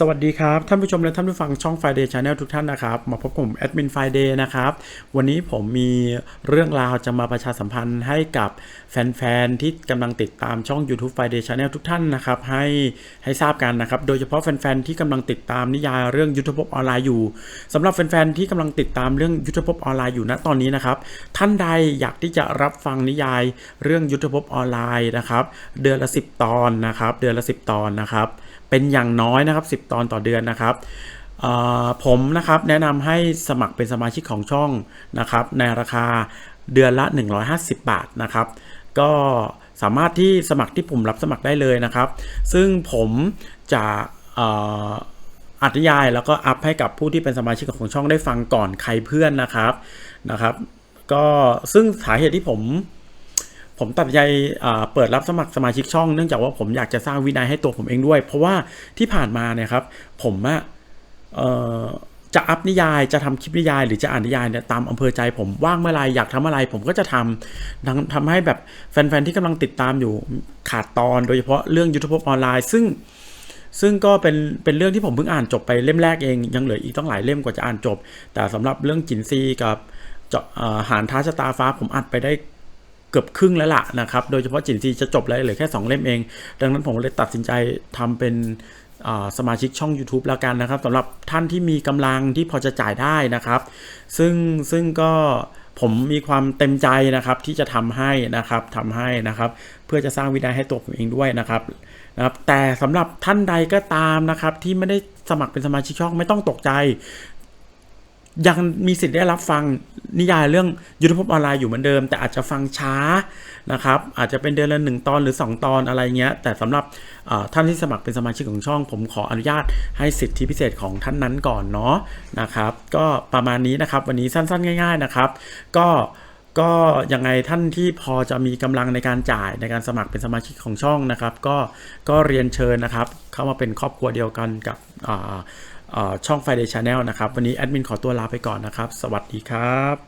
สวัสดีครับ ท่านผู้ชมและท่านผู้ฟังช่อง Friday Channel ทุกท่านนะครับ มาพบกับผมแอดมิน Friday นะครับ วันนี้ผมมีเรื่องราวจะมาประชาสัมพันธ์ให้กับแฟนๆ ที่กำลังติดตามช่อง YouTube Friday Channel ทุกท่านนะครับ ให้ให้ทราบกันนะครับ โดยเฉพาะแฟนๆ ที่กำลังติดตามนิยายเรื่องยุทธภพออนไลน์อยู่สำหรับแฟนๆ ที่กำลังติดตามเรื่องยุทธภพออนไลน์อยู่ณตอนนี้นะครับ ท่านใดอยากที่จะรับฟังนิยายเรื่องยุทธภพออนไลน์นะครับ เดือนละ 10 ตอนนะครับ เดือนละ 10 ตอนนะครับ เป็นอย่างน้อยนะครับ 10 ตอนต่อเดือนนะครับผมนะครับแนะนำให้สมัครเป็นสมาชิกของช่องนะครับ ในราคาเดือนละ 150 บาทนะครับ ก็สามารถที่สมัครที่ปุ่มรับสมัครได้เลยนะครับ ซึ่งผมจะอัดยายแล้วก็อัพให้กับผู้ที่เป็นสมาชิกของช่องได้ฟังก่อนใครเพื่อนนะครับนะครับ ก็ซึ่งสาเหตุที่ผม ผมตัดใจเปิดรับสมัครสมาชิกช่องเนื่องจากว่าผมอยากจะสร้างวินัยให้ตัวผมเองด้วย เพราะว่าที่ผ่านมาเนี่ยครับ ผมอะจะอัพนิยายจะทำคลิปนิยาย หรือจะอ่านนิยายเนี่ยตามอำเภอใจผมว่างเมื่อไรอยากทำอะไร ผมก็จะทำทำให้แบบแฟนๆที่กำลังติดตามอยู่ขาดตอน โดยเฉพาะเรื่องยุทธภพออนไลน์ซึ่งซึ่งก็เป็นเป็นเรื่องที่ผมเพิ่งอ่านจบไปเล่มแรกเอง ยังเหลืออีกต้องหลายเล่มกว่าจะอ่านจบ แต่สำหรับเรื่องจินซีกับหารท้าชะตาฟ้าผมอัดไปได้ เกือบครึ่งแล้วล่ะนะครับ โดยเฉพาะจินซีจะจบแล้วเหลือแค่ 2 เล่มเอง ดังนั้นผมเลยตัดสินใจทำเป็นสมาชิกช่อง YouTube แล้วกันนะครับสำหรับท่านที่มีกำลังที่พอจะจ่ายได้นะครับ ซึ่งซึ่งก็ผมมีความเต็มใจนะครับที่จะทำให้นะครับทำให้นะครับ เพื่อจะสร้างวินัยให้ตัวผมเองด้วยนะครับนะครับ แต่สำหรับท่านใดก็ตามนะครับที่ไม่ได้สมัครเป็นสมาชิกช่องไม่ต้องตกใจ ยังมีสิทธิ์ได้รับฟังนิยายเรื่องยุทธภพออนไลน์อยู่เหมือนเดิม แต่อาจจะฟังช้านะครับ อาจจะเป็นเดือนละหนึ่งตอนหรือ 2 ตอนอะไรเงี้ย แต่สำหรับท่านที่สมัครเป็นสมาชิกของช่อง ผมขออนุญาตให้สิทธิพิเศษของท่านนั้นก่อนเนาะนะครับ ก็ประมาณนี้นะครับ วันนี้สั้นๆ ง่าย ๆนะครับ ก็ก็ยังไงท่านที่พอจะมีกำลังในการจ่ายในการสมัครเป็นสมาชิกของช่องนะครับ ก็ก็เรียนเชิญนะครับ เข้ามาเป็นครอบครัวเดียวกันกับ ช่อง Friday Channel นะครับ วันนี้แอดมินขอตัวลาไปก่อนนะครับ สวัสดีครับ